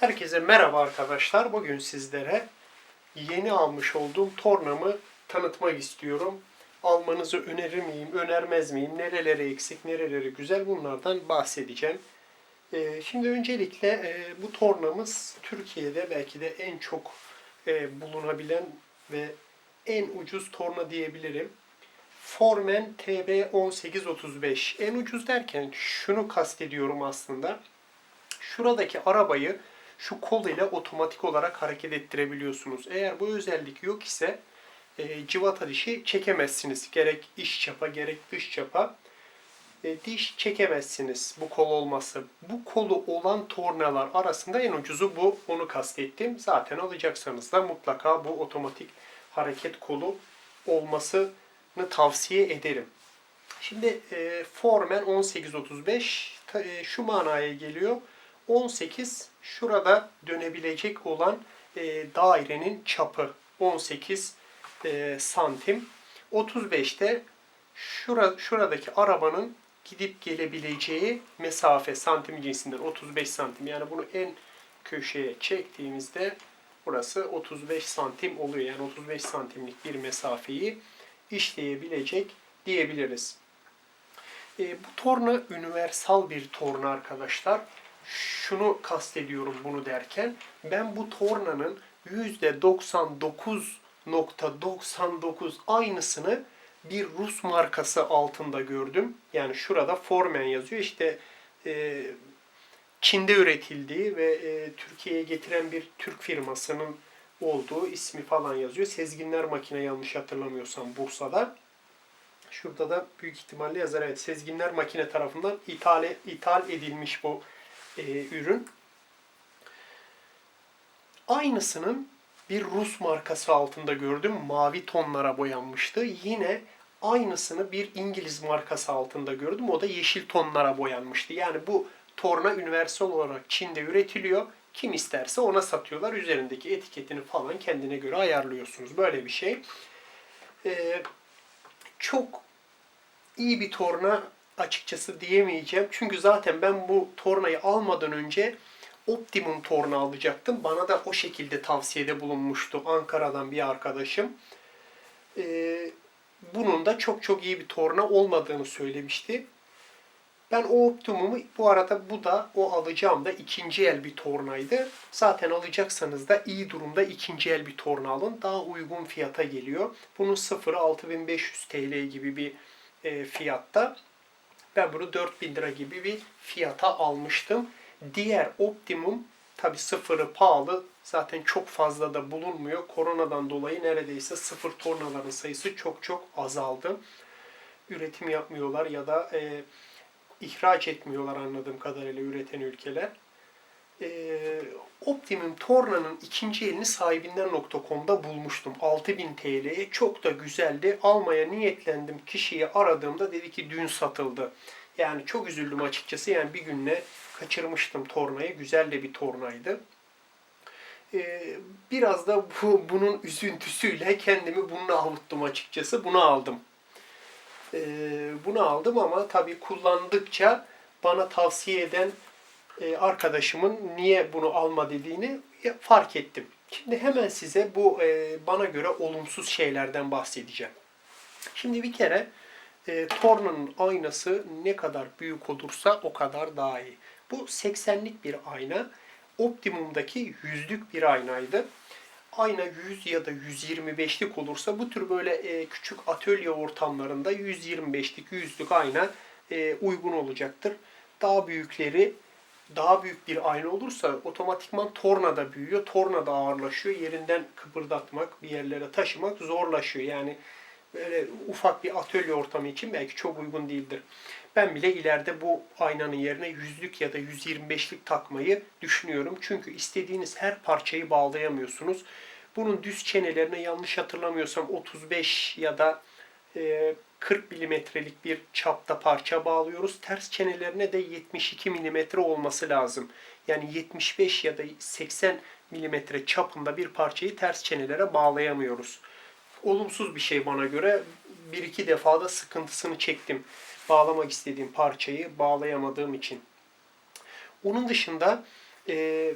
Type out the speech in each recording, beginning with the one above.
Herkese merhaba arkadaşlar. Bugün sizlere yeni almış olduğum tornamı tanıtmak istiyorum. Almanızı önerir miyim, önermez miyim, nereleri eksik, nereleri güzel bunlardan bahsedeceğim. Ee, Şimdi öncelikle e, bu tornamız Türkiye'de belki de en çok e, bulunabilen ve en ucuz torna diyebilirim. Formen TB1835. En ucuz derken şunu kastediyorum aslında şuradaki arabayı şu kol ile otomatik olarak hareket ettirebiliyorsunuz. Eğer bu özellik yok ise e, civata dişi çekemezsiniz. Gerek iç çapa gerek dış çapa e, diş çekemezsiniz bu kol olması. Bu kolu olan tornalar arasında en ucuzu bu. Onu kastettim. Zaten alacaksanız da mutlaka bu otomatik hareket kolu olmasını tavsiye ederim. Şimdi e, Formen 1835 ta- e, şu manaya geliyor. 18 şurada dönebilecek olan e, dairenin çapı 18 e, santim. 35 de şura, şuradaki arabanın gidip gelebileceği mesafe santim cinsinden 35 santim. Yani bunu en köşeye çektiğimizde burası 35 santim oluyor. Yani 35 santimlik bir mesafeyi işleyebilecek diyebiliriz. E, bu torna universal bir torna arkadaşlar. Şunu kastediyorum bunu derken ben bu tornanın %99.99 aynısını bir Rus markası altında gördüm. Yani şurada Formen yazıyor. İşte e, Çin'de üretildiği ve e, Türkiye'ye getiren bir Türk firmasının olduğu ismi falan yazıyor. Sezginler makine yanlış hatırlamıyorsam Bursa'da. Şurada da büyük ihtimalle yazar. Evet, Sezginler makine tarafından ithal, ithal edilmiş bu e, ürün. Aynısının bir Rus markası altında gördüm. Mavi tonlara boyanmıştı. Yine aynısını bir İngiliz markası altında gördüm. O da yeşil tonlara boyanmıştı. Yani bu torna universal olarak Çin'de üretiliyor. Kim isterse ona satıyorlar. Üzerindeki etiketini falan kendine göre ayarlıyorsunuz. Böyle bir şey. Ee, çok iyi bir torna açıkçası diyemeyeceğim. Çünkü zaten ben bu tornayı almadan önce Optimum torna alacaktım. Bana da o şekilde tavsiyede bulunmuştu Ankara'dan bir arkadaşım. Ee, bunun da çok çok iyi bir torna olmadığını söylemişti. Ben o Optimum'u bu arada bu da o alacağım da ikinci el bir tornaydı. Zaten alacaksanız da iyi durumda ikinci el bir torna alın. Daha uygun fiyata geliyor. Bunun sıfırı 6500 TL gibi bir e, fiyatta. Ben bunu 4000 lira gibi bir fiyata almıştım. Diğer Optimum tabi sıfırı pahalı. Zaten çok fazla da bulunmuyor. Koronadan dolayı neredeyse sıfır tornaların sayısı çok çok azaldı. Üretim yapmıyorlar ya da e, ihraç etmiyorlar anladığım kadarıyla üreten ülkeler. Ee, Optimum Torna'nın ikinci elini sahibinden.com'da bulmuştum. 6000 TL'ye çok da güzeldi. Almaya niyetlendim. Kişiyi aradığımda dedi ki dün satıldı. Yani çok üzüldüm açıkçası. Yani bir günle kaçırmıştım tornayı. Güzel de bir tornaydı. Ee, biraz da bu, bunun üzüntüsüyle kendimi bununla avuttum açıkçası. Bunu aldım. Ee, bunu aldım ama tabii kullandıkça bana tavsiye eden e, arkadaşımın niye bunu alma dediğini fark ettim. Şimdi hemen size bu e, bana göre olumsuz şeylerden bahsedeceğim. Şimdi bir kere e, tornanın aynası ne kadar büyük olursa o kadar daha iyi. Bu 80'lik bir ayna. Optimum'daki yüzlük bir aynaydı. Ayna 100 ya da 125'lik olursa bu tür böyle e, küçük atölye ortamlarında 125'lik yüzlük ayna e, uygun olacaktır. Daha büyükleri daha büyük bir ayna olursa otomatikman torna da büyüyor. Torna da ağırlaşıyor. Yerinden kıpırdatmak, bir yerlere taşımak zorlaşıyor. Yani böyle ufak bir atölye ortamı için belki çok uygun değildir. Ben bile ileride bu aynanın yerine yüzlük ya da 125'lik takmayı düşünüyorum. Çünkü istediğiniz her parçayı bağlayamıyorsunuz. Bunun düz çenelerine yanlış hatırlamıyorsam 35 ya da e, 40 milimetrelik bir çapta parça bağlıyoruz. Ters çenelerine de 72 milimetre olması lazım. Yani 75 ya da 80 milimetre çapında bir parçayı ters çenelere bağlayamıyoruz. Olumsuz bir şey bana göre. Bir iki defada sıkıntısını çektim. Bağlamak istediğim parçayı bağlayamadığım için. Onun dışında e,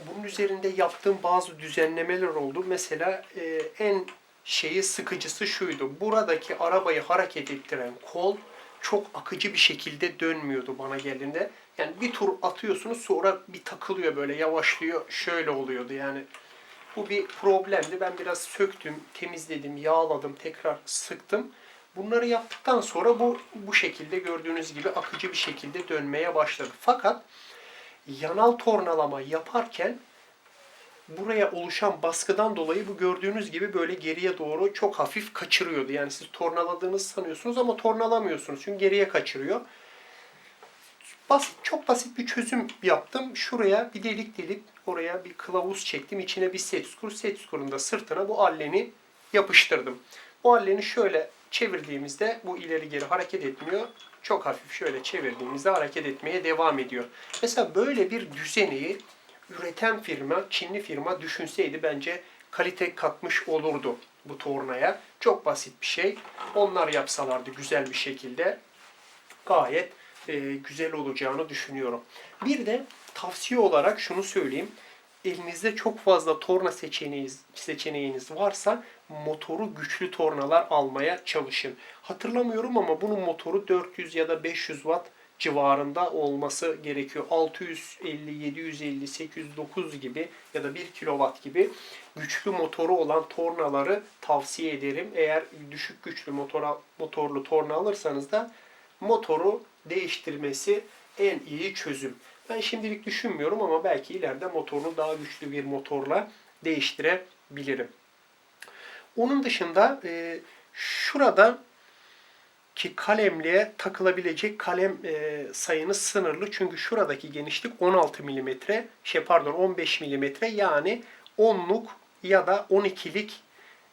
bunun üzerinde yaptığım bazı düzenlemeler oldu. Mesela e, en şeyi sıkıcısı şuydu. Buradaki arabayı hareket ettiren kol çok akıcı bir şekilde dönmüyordu bana geldiğinde. Yani bir tur atıyorsunuz sonra bir takılıyor böyle yavaşlıyor. Şöyle oluyordu yani. Bu bir problemdi. Ben biraz söktüm, temizledim, yağladım, tekrar sıktım. Bunları yaptıktan sonra bu bu şekilde gördüğünüz gibi akıcı bir şekilde dönmeye başladı. Fakat yanal tornalama yaparken buraya oluşan baskıdan dolayı bu gördüğünüz gibi böyle geriye doğru çok hafif kaçırıyordu. Yani siz tornaladığınızı sanıyorsunuz ama tornalamıyorsunuz çünkü geriye kaçırıyor. Basit, çok basit bir çözüm yaptım. Şuraya bir delik delip oraya bir kılavuz çektim. İçine bir set skur. Set skurun da sırtına bu alleni yapıştırdım. Bu alleni şöyle çevirdiğimizde bu ileri geri hareket etmiyor. Çok hafif şöyle çevirdiğimizde hareket etmeye devam ediyor. Mesela böyle bir düzeneyi üreten firma, Çinli firma düşünseydi bence kalite katmış olurdu bu tornaya. Çok basit bir şey. Onlar yapsalardı güzel bir şekilde gayet e, güzel olacağını düşünüyorum. Bir de tavsiye olarak şunu söyleyeyim. Elinizde çok fazla torna seçeneğiniz, seçeneğiniz varsa motoru güçlü tornalar almaya çalışın. Hatırlamıyorum ama bunun motoru 400 ya da 500 watt civarında olması gerekiyor. 650, 750, 809 gibi ya da 1 kW gibi güçlü motoru olan tornaları tavsiye ederim. Eğer düşük güçlü motora, motorlu torna alırsanız da motoru değiştirmesi en iyi çözüm. Ben şimdilik düşünmüyorum ama belki ileride motorunu daha güçlü bir motorla değiştirebilirim. Onun dışında e, şurada ki kalemliğe takılabilecek kalem e, sayınız sınırlı. Çünkü şuradaki genişlik 16 mm, şey pardon 15 mm yani 10'luk ya da 12'lik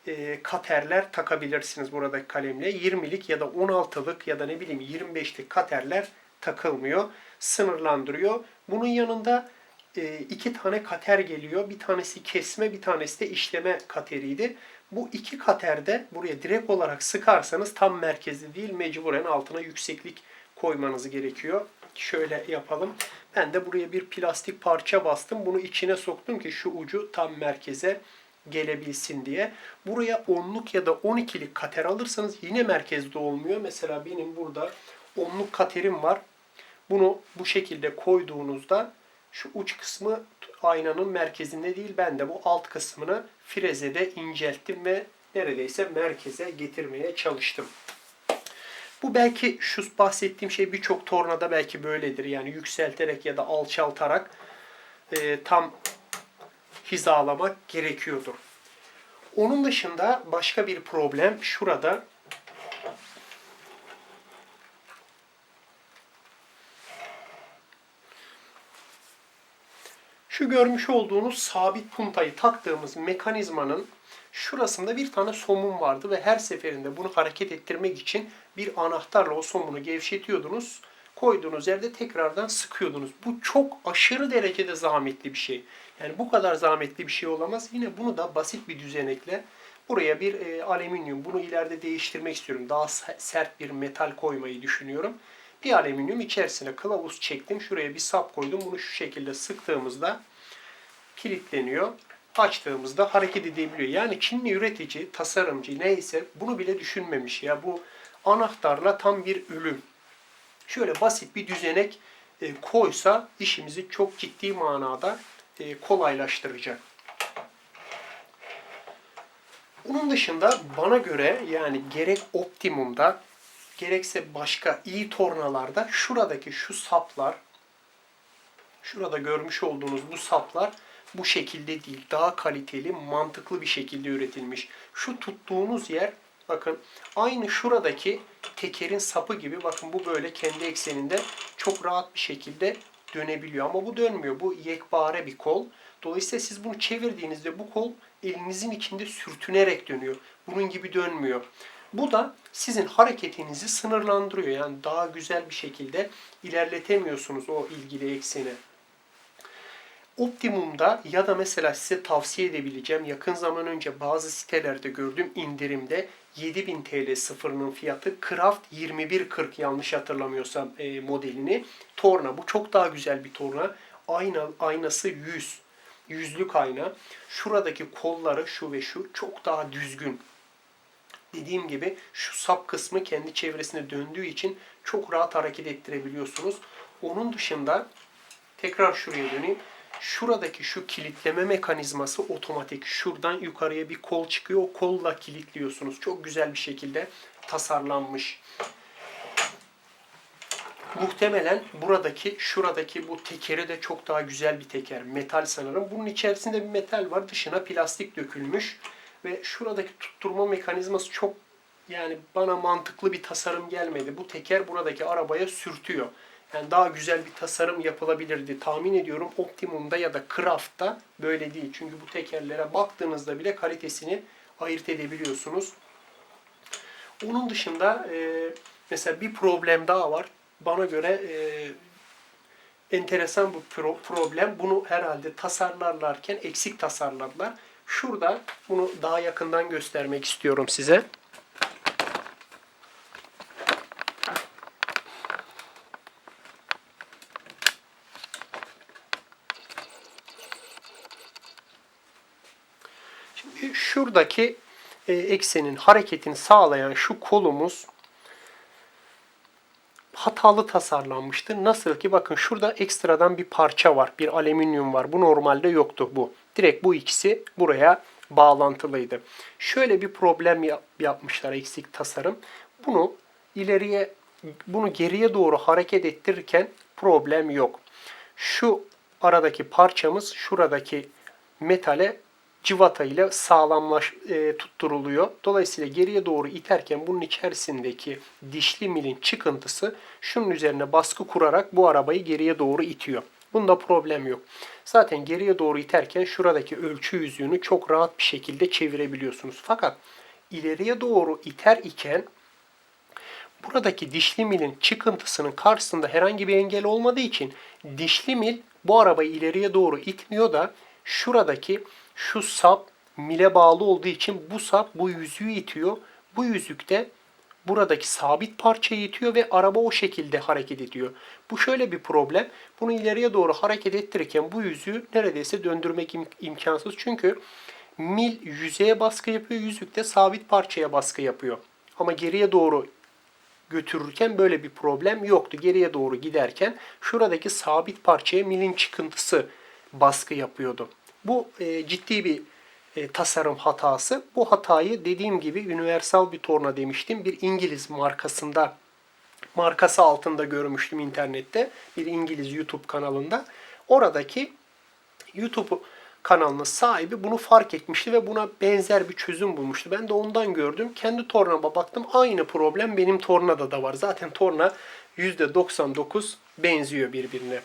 e, katerler takabilirsiniz buradaki kalemle. 20'lik ya da 16'lık ya da ne bileyim 25'lik katerler takılmıyor. Sınırlandırıyor. Bunun yanında e, iki tane kater geliyor. Bir tanesi kesme, bir tanesi de işleme kateriydi. Bu iki katerde buraya direkt olarak sıkarsanız tam merkezli değil mecburen altına yükseklik koymanız gerekiyor. Şöyle yapalım. Ben de buraya bir plastik parça bastım. Bunu içine soktum ki şu ucu tam merkeze gelebilsin diye. Buraya 10'luk ya da 12'lik kater alırsanız yine merkezde olmuyor. Mesela benim burada 10'luk katerim var. Bunu bu şekilde koyduğunuzda şu uç kısmı aynanın merkezinde değil. Ben de bu alt kısmını frezede incelttim ve neredeyse merkeze getirmeye çalıştım. Bu belki şu bahsettiğim şey birçok tornada belki böyledir. Yani yükselterek ya da alçaltarak e, tam hizalamak gerekiyordur. Onun dışında başka bir problem şurada Görmüş olduğunuz sabit puntayı taktığımız mekanizmanın şurasında bir tane somun vardı ve her seferinde bunu hareket ettirmek için bir anahtarla o somunu gevşetiyordunuz. Koyduğunuz yerde tekrardan sıkıyordunuz. Bu çok aşırı derecede zahmetli bir şey. Yani bu kadar zahmetli bir şey olamaz. Yine bunu da basit bir düzenekle buraya bir e, alüminyum, bunu ileride değiştirmek istiyorum. Daha sert bir metal koymayı düşünüyorum. Bir alüminyum içerisine kılavuz çektim. Şuraya bir sap koydum. Bunu şu şekilde sıktığımızda kilitleniyor. Açtığımızda hareket edebiliyor. Yani Çinli üretici, tasarımcı neyse bunu bile düşünmemiş ya. Bu anahtarla tam bir ürün. Şöyle basit bir düzenek e, koysa işimizi çok ciddi manada e, kolaylaştıracak. Bunun dışında bana göre yani gerek Optimum'da gerekse başka iyi tornalarda şuradaki şu saplar şurada görmüş olduğunuz bu saplar bu şekilde değil. Daha kaliteli, mantıklı bir şekilde üretilmiş. Şu tuttuğunuz yer bakın aynı şuradaki tekerin sapı gibi bakın bu böyle kendi ekseninde çok rahat bir şekilde dönebiliyor. Ama bu dönmüyor. Bu yekpare bir kol. Dolayısıyla siz bunu çevirdiğinizde bu kol elinizin içinde sürtünerek dönüyor. Bunun gibi dönmüyor. Bu da sizin hareketinizi sınırlandırıyor. Yani daha güzel bir şekilde ilerletemiyorsunuz o ilgili ekseni. Optimum'da ya da mesela size tavsiye edebileceğim yakın zaman önce bazı sitelerde gördüğüm indirimde 7000 TL sıfırının fiyatı Craft 2140 yanlış hatırlamıyorsam e, modelini. Torna bu çok daha güzel bir torna. Ayna, aynası 100. yüzlük ayna. Şuradaki kolları şu ve şu çok daha düzgün. Dediğim gibi şu sap kısmı kendi çevresine döndüğü için çok rahat hareket ettirebiliyorsunuz. Onun dışında tekrar şuraya döneyim. Şuradaki şu kilitleme mekanizması otomatik. Şuradan yukarıya bir kol çıkıyor. O kolla kilitliyorsunuz. Çok güzel bir şekilde tasarlanmış. Muhtemelen buradaki, şuradaki bu tekeri de çok daha güzel bir teker. Metal sanırım. Bunun içerisinde bir metal var. Dışına plastik dökülmüş. Ve şuradaki tutturma mekanizması çok yani bana mantıklı bir tasarım gelmedi. Bu teker buradaki arabaya sürtüyor. Yani daha güzel bir tasarım yapılabilirdi. Tahmin ediyorum Optimum'da ya da Craft'ta böyle değil. Çünkü bu tekerlere baktığınızda bile kalitesini ayırt edebiliyorsunuz. Onun dışında e, mesela bir problem daha var. Bana göre e, enteresan bu pro- problem. Bunu herhalde tasarlarlarken eksik tasarladılar. Şurada bunu daha yakından göstermek istiyorum size. Şimdi şuradaki e, eksenin hareketini sağlayan şu kolumuz hatalı tasarlanmıştı. Nasıl ki bakın şurada ekstradan bir parça var. Bir alüminyum var. Bu normalde yoktu bu. Direkt bu ikisi buraya bağlantılıydı. Şöyle bir problem yap- yapmışlar eksik tasarım. Bunu ileriye bunu geriye doğru hareket ettirirken problem yok. Şu aradaki parçamız şuradaki metale civata ile sağlamlaş e, tutturuluyor. Dolayısıyla geriye doğru iterken bunun içerisindeki dişli milin çıkıntısı şunun üzerine baskı kurarak bu arabayı geriye doğru itiyor. Bunda problem yok. Zaten geriye doğru iterken şuradaki ölçü yüzüğünü çok rahat bir şekilde çevirebiliyorsunuz. Fakat ileriye doğru iter iken buradaki dişli milin çıkıntısının karşısında herhangi bir engel olmadığı için dişli mil bu arabayı ileriye doğru itmiyor da şuradaki şu sap mile bağlı olduğu için bu sap bu yüzüğü itiyor. Bu yüzükte buradaki sabit parçayı itiyor ve araba o şekilde hareket ediyor. Bu şöyle bir problem. Bunu ileriye doğru hareket ettirirken bu yüzüğü neredeyse döndürmek im- imkansız. Çünkü mil yüzeye baskı yapıyor, yüzük de sabit parçaya baskı yapıyor. Ama geriye doğru götürürken böyle bir problem yoktu. Geriye doğru giderken şuradaki sabit parçaya milin çıkıntısı baskı yapıyordu. Bu e, ciddi bir e, tasarım hatası. Bu hatayı dediğim gibi Universal bir torna demiştim. Bir İngiliz markasında markası altında görmüştüm internette. Bir İngiliz YouTube kanalında. Oradaki YouTube kanalının sahibi bunu fark etmişti ve buna benzer bir çözüm bulmuştu. Ben de ondan gördüm. Kendi tornama baktım. Aynı problem benim tornada da var. Zaten torna %99 benziyor birbirine.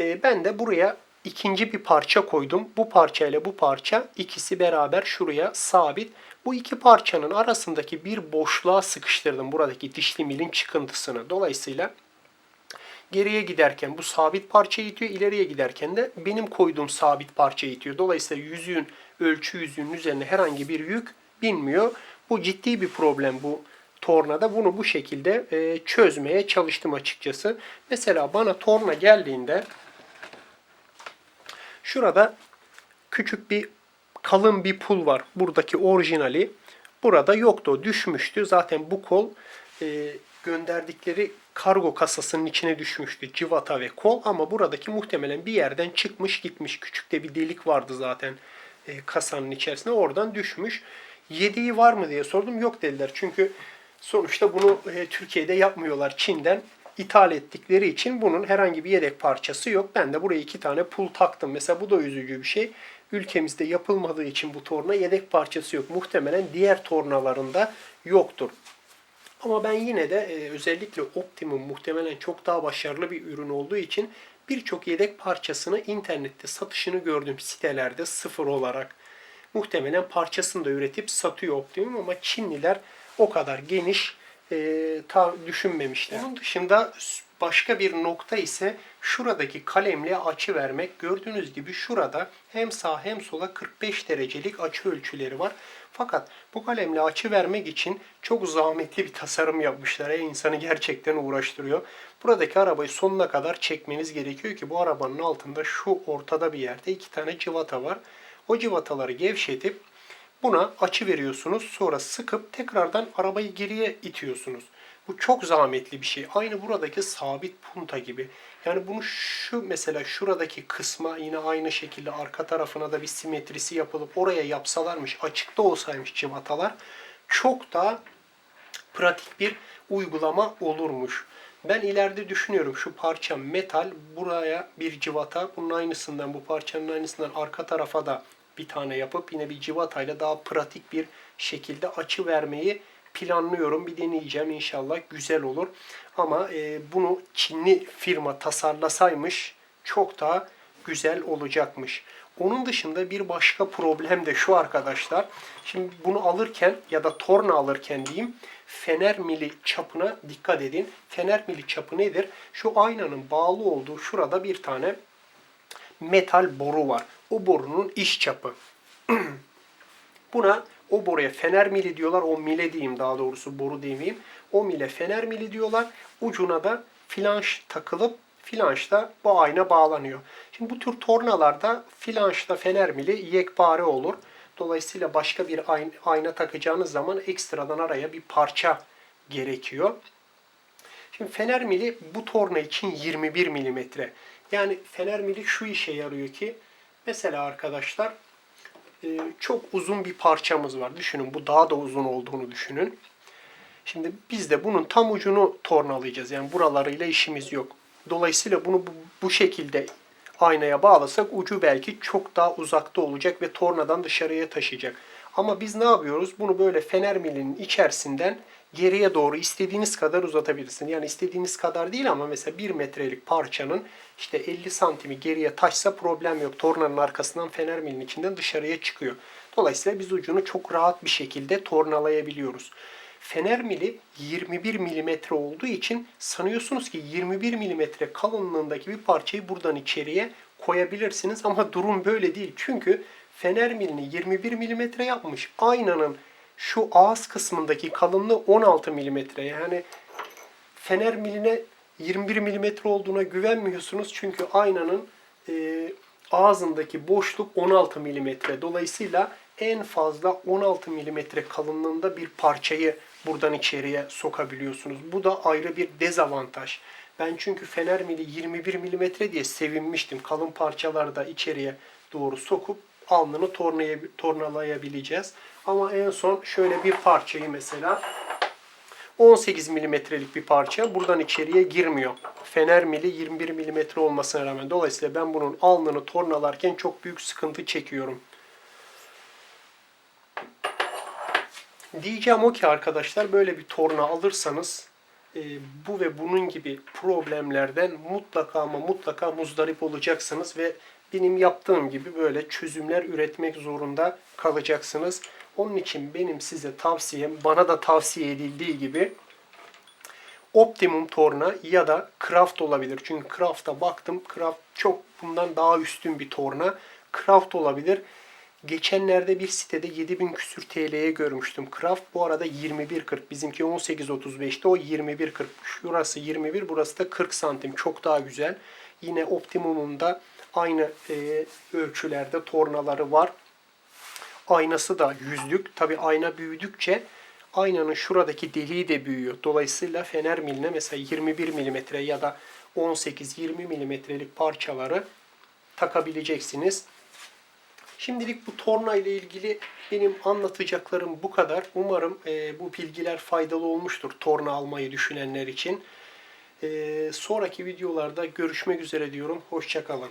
E, ben de buraya ikinci bir parça koydum. Bu parça ile bu parça ikisi beraber şuraya sabit. Bu iki parçanın arasındaki bir boşluğa sıkıştırdım buradaki dişli milin çıkıntısını. Dolayısıyla geriye giderken bu sabit parça itiyor, ileriye giderken de benim koyduğum sabit parça itiyor. Dolayısıyla yüzüğün ölçü yüzüğün üzerine herhangi bir yük binmiyor. Bu ciddi bir problem bu tornada. Bunu bu şekilde çözmeye çalıştım açıkçası. Mesela bana torna geldiğinde Şurada küçük bir kalın bir pul var. Buradaki orijinali. Burada yoktu. Düşmüştü. Zaten bu kol e, gönderdikleri kargo kasasının içine düşmüştü. Civata ve kol ama buradaki muhtemelen bir yerden çıkmış gitmiş. Küçük de bir delik vardı zaten e, kasanın içerisinde. Oradan düşmüş. Yediği var mı diye sordum. Yok dediler. Çünkü sonuçta bunu e, Türkiye'de yapmıyorlar. Çin'den ithal ettikleri için bunun herhangi bir yedek parçası yok. Ben de buraya iki tane pul taktım. Mesela bu da üzücü bir şey. Ülkemizde yapılmadığı için bu torna yedek parçası yok. Muhtemelen diğer tornalarında yoktur. Ama ben yine de e, özellikle Optimum muhtemelen çok daha başarılı bir ürün olduğu için birçok yedek parçasını internette satışını gördüm sitelerde sıfır olarak. Muhtemelen parçasını da üretip satıyor Optimum ama Çinliler o kadar geniş e, ta düşünmemişler. Onun dışında başka bir nokta ise şuradaki kalemle açı vermek. Gördüğünüz gibi şurada hem sağ hem sola 45 derecelik açı ölçüleri var. Fakat bu kalemle açı vermek için çok zahmetli bir tasarım yapmışlar. E, insanı gerçekten uğraştırıyor. Buradaki arabayı sonuna kadar çekmeniz gerekiyor ki bu arabanın altında şu ortada bir yerde iki tane cıvata var. O cıvataları gevşetip Buna açı veriyorsunuz. Sonra sıkıp tekrardan arabayı geriye itiyorsunuz. Bu çok zahmetli bir şey. Aynı buradaki sabit punta gibi. Yani bunu şu mesela şuradaki kısma yine aynı şekilde arka tarafına da bir simetrisi yapılıp oraya yapsalarmış, açıkta olsaymış cıvatalar çok daha pratik bir uygulama olurmuş. Ben ileride düşünüyorum şu parça metal buraya bir cıvata bunun aynısından bu parçanın aynısından arka tarafa da bir tane yapıp yine bir civatayla daha pratik bir şekilde açı vermeyi planlıyorum. Bir deneyeceğim inşallah güzel olur. Ama e, bunu Çinli firma tasarlasaymış çok daha güzel olacakmış. Onun dışında bir başka problem de şu arkadaşlar. Şimdi bunu alırken ya da torna alırken diyeyim fener mili çapına dikkat edin. Fener mili çapı nedir? Şu aynanın bağlı olduğu şurada bir tane metal boru var. O borunun iş çapı. Buna o boruya fener mili diyorlar. O mile diyeyim daha doğrusu boru demeyeyim. O mile fener mili diyorlar. Ucuna da flanş takılıp flanşta bu ayna bağlanıyor. Şimdi bu tür tornalarda flanşta fener mili yekpare olur. Dolayısıyla başka bir ayna takacağınız zaman ekstradan araya bir parça gerekiyor. Şimdi fener mili bu torna için 21 milimetre. Yani fener mili şu işe yarıyor ki mesela arkadaşlar e, çok uzun bir parçamız var. Düşünün bu daha da uzun olduğunu düşünün. Şimdi biz de bunun tam ucunu tornalayacağız. Yani buralarıyla işimiz yok. Dolayısıyla bunu bu, bu şekilde aynaya bağlasak ucu belki çok daha uzakta olacak ve tornadan dışarıya taşıyacak. Ama biz ne yapıyoruz? Bunu böyle fener milinin içerisinden geriye doğru istediğiniz kadar uzatabilirsin. Yani istediğiniz kadar değil ama mesela 1 metrelik parçanın işte 50 santimi geriye taşsa problem yok. Tornanın arkasından fener milin içinden dışarıya çıkıyor. Dolayısıyla biz ucunu çok rahat bir şekilde tornalayabiliyoruz. Fener mili 21 milimetre olduğu için sanıyorsunuz ki 21 milimetre kalınlığındaki bir parçayı buradan içeriye koyabilirsiniz ama durum böyle değil. Çünkü fener milini 21 milimetre yapmış. Aynanın şu ağız kısmındaki kalınlığı 16 milimetre. Yani fener miline 21 milimetre olduğuna güvenmiyorsunuz. Çünkü aynanın e, ağzındaki boşluk 16 milimetre. Dolayısıyla en fazla 16 milimetre kalınlığında bir parçayı buradan içeriye sokabiliyorsunuz. Bu da ayrı bir dezavantaj. Ben çünkü fener mili 21 milimetre diye sevinmiştim. Kalın parçalarda içeriye doğru sokup alnını tornalayabileceğiz. Ama en son şöyle bir parçayı mesela 18 milimetrelik bir parça buradan içeriye girmiyor. Fener mili 21 milimetre olmasına rağmen. Dolayısıyla ben bunun alnını tornalarken çok büyük sıkıntı çekiyorum. Diyeceğim o ki arkadaşlar böyle bir torna alırsanız e, bu ve bunun gibi problemlerden mutlaka ama mutlaka muzdarip olacaksınız ve benim yaptığım gibi böyle çözümler üretmek zorunda kalacaksınız. Onun için benim size tavsiyem, bana da tavsiye edildiği gibi Optimum torna ya da Craft olabilir. Çünkü Craft'a baktım. Craft çok bundan daha üstün bir torna. Craft olabilir. Geçenlerde bir sitede 7000 küsür TL'ye görmüştüm. Craft bu arada 21.40. Bizimki 18.35'te o 21.40. Şurası 21 burası da 40 santim. Çok daha güzel. Yine Optimum'un da aynı e, ölçülerde tornaları var. Aynası da yüzlük. Tabi ayna büyüdükçe aynanın şuradaki deliği de büyüyor. Dolayısıyla fener miline mesela 21 mm ya da 18-20 mm'lik parçaları takabileceksiniz. Şimdilik bu torna ile ilgili benim anlatacaklarım bu kadar. Umarım e, bu bilgiler faydalı olmuştur torna almayı düşünenler için. E, sonraki videolarda görüşmek üzere diyorum. Hoşçakalın.